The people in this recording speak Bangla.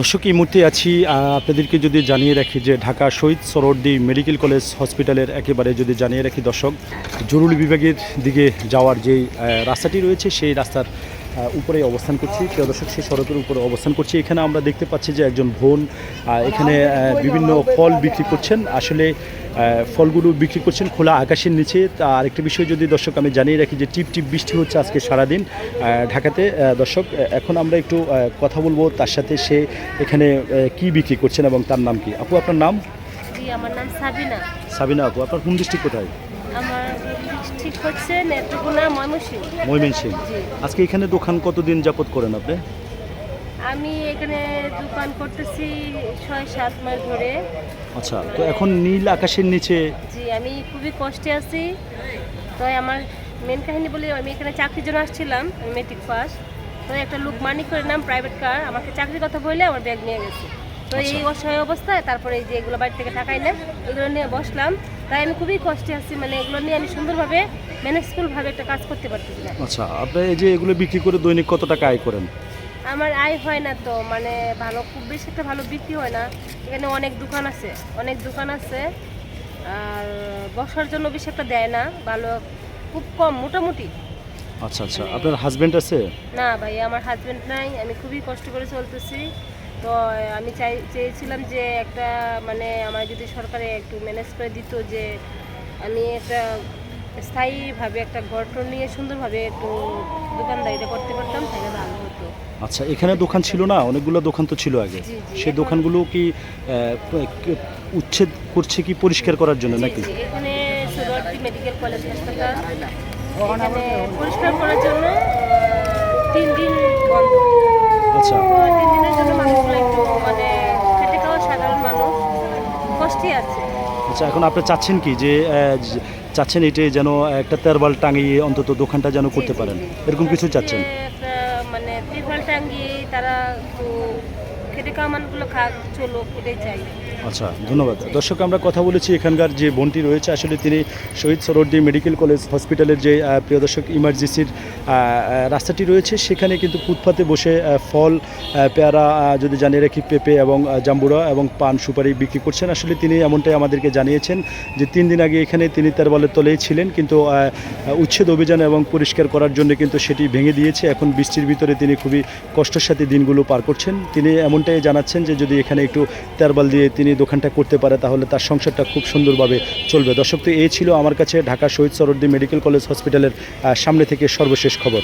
দর্শক, এই মুহূর্তে আছি আপনাদেরকে যদি জানিয়ে রাখি যে ঢাকা শহীদ সরোয়ার্দী মেডিকেল কলেজ হসপিটালের একেবারে যদি জানিয়ে রাখি দর্শক, জরুরি বিভাগের দিকে যাওয়ার যেই রাস্তাটি রয়েছে, সেই রাস্তার উপরে অবস্থান করছি প্রিয় দর্শক সেই সড়কের উপরে অবস্থান করছি। এখানে আমরা দেখতে পাচ্ছি যে একজন বোন এখানে বিভিন্ন ফল বিক্রি করছেন। আসলে ফলগুলো বিক্রি করছেন খোলা আকাশের নিচে। তা আরেকটি বিষয় যদি দর্শক আমি জানিয়ে রাখি যে টিপ টিপ বৃষ্টি হচ্ছে আজকে সারাদিন ঢাকাতে। দর্শক এখন আমরা একটু কথা বলব তার সাথে সে এখানে কি বিক্রি করছেন এবং তার নাম কি? আপু আপনার নাম? আমার নাম সাবিনা। সাবিনা আপু আপনার হোম ডিস্ট্রিক্ট কোথায়? ঠিক হচ্ছে নেত্রকোনা ময়মনসিংহ। ময়মেনসিং আজকে এখানে দোকান কতদিন যাবত করেন আপনি? আমি এখানে দোকান করতেছি ছয় সাত মাস ধরে। আচ্ছা তো এখন নীল আকাশের নিচে জি আমি খুবই কষ্টে আছি। তো আমার মেন কাহিনী বলি আমি এখানে চাকরির জন্য আসছিলাম মেট্রিক পাস তো একটা লোক মানি করে নাম প্রাইভেট কার আমাকে চাকরির কথা বলে আমার ব্যাগ নিয়ে গেছে। তো এই আচ্ছা। অসহায় অবস্থায় তারপরে এই যে এগুলো বাড়ি থেকে টাকাই না এগুলো নিয়ে বসলাম। তাই আমি খুবই কষ্টে আছি মানে এগুলো নিয়ে আমি সুন্দরভাবে ম্যানেজফুলভাবে একটা কাজ করতে পারতেছি না। আচ্ছা আপনি এই যে এগুলো বিক্রি করে দৈনিক কত টাকা আয় করেন? আমার আয় হয় না তো মানে ভালো খুব বেশি একটা ভালো বিক্রি হয় না। এখানে অনেক দোকান আছে অনেক দোকান আছে আর বসার জন্য বেশি একটা দেয় না ভালো খুব কম মোটামুটি। আচ্ছা আচ্ছা আপনার হাজবেন্ড আছে? না ভাই আমার হাজবেন্ড নাই আমি খুবই কষ্ট করে চলতেছি। তো আমি চাই চেয়েছিলাম যে একটা মানে আমার যদি সরকারে একটু ম্যানেজ করে দিত যে আমি একটা স্থায়ীভাবে একটা গঠন নিয়ে সুন্দরভাবে একটু দোকানদারিটা করতে পারতাম তাহলে ভালো হতো। আচ্ছা এখানে দোকান ছিল না? অনেকগুলো দোকান তো ছিল আগে। সেই দোকানগুলো কি উচ্ছেদ করছে কি পরিষ্কার করার জন্য নাকি? এখানে সুরতি মেডিকেল কলেজ হাসপাতাল। এখানে পরিষ্কার করার জন্য তিন দিন বন্ধ। আচ্ছা। তিন দিনের জন্য মানুষগুলো একটু মানে খেটে খাওয়া সাধারণ মানুষ আছে। আচ্ছা এখন আপনি চাচ্ছেন কি যে আহ, চাচ্ছেন এটি যেন একটা তেরবাল টাঙিয়ে অন্তত দোকানটা যেন করতে পারেন? এরকম কিছু চাচ্ছেন? মানে তেরবাল টাঙিয়ে তারা খেটে খাওয়া মানুষগুলো চলো এটাই চাই। আচ্ছা ধন্যবাদ। দর্শক, আমরা কথা বলেছি, এখানকার যে বোনটি রয়েছে, আসলে তিনি শহীদ সরোদ্দি মেডিকেল কলেজ হসপিটালের যে প্রিয় দর্শক ইমার্জেন্সির রাস্তাটি রয়েছে, সেখানে কিন্তু ফুটপাতে বসে ফল পেয়ারা যদি জানিয়ে রাখি, পেঁপে এবং জাম্বুরা এবং পান সুপারি বিক্রি করছেন। আসলে তিনি এমনটাই আমাদেরকে জানিয়েছেন যে, তিন দিন আগে এখানে তিনি তার বলের তলেই ছিলেন, কিন্তু উচ্ছেদ অভিযান এবং পরিষ্কার করার জন্য কিন্তু সেটি ভেঙে দিয়েছে। এখন বৃষ্টির ভিতরে তিনি খুবই কষ্টের সাথে দিনগুলো পার করছেন। তিনি এমনটাই জানাচ্ছেন যে, যদি এখানে একটু তেরবাল দিয়ে তিনি দোকানটা করতে পারে, তাহলে তার সংসারটা খুব সুন্দরভাবে চলবে। দর্শক, তো এই ছিল আমার কাছে ঢাকা শহীদ সরদ্দি মেডিকেল কলেজ হসপিটালের সামনে থেকে সর্বশেষ খবর।